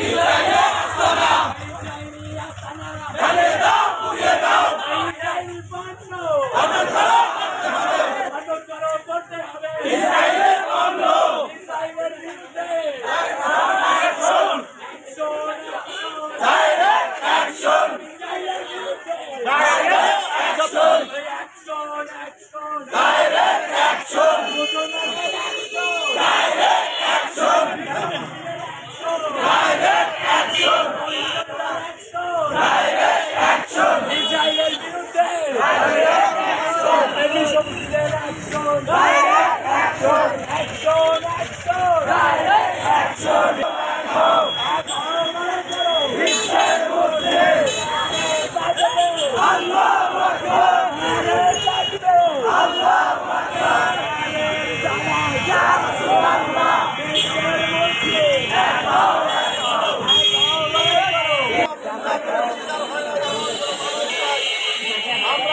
Israeli আস্তানা Israeli পণ্য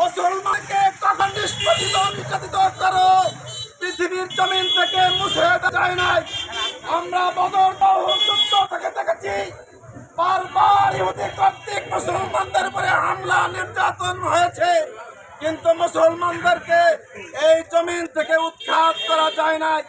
মুসলমানকে কখন নিষ্পতিত নির্যাতিত করো। পৃথিবীর জমিন থেকে মুছে যায় নাই। আমরা বদর যুদ্ধ থেকে দেখেছি। বারবার ইহুদি কর্তৃক মুসলমানদের উপরে হামলা, নির্যাতন হয়েছে। কিন্তু মুসলমানদেরকে এই জমিন থেকে উৎখাত করা যায় নাই।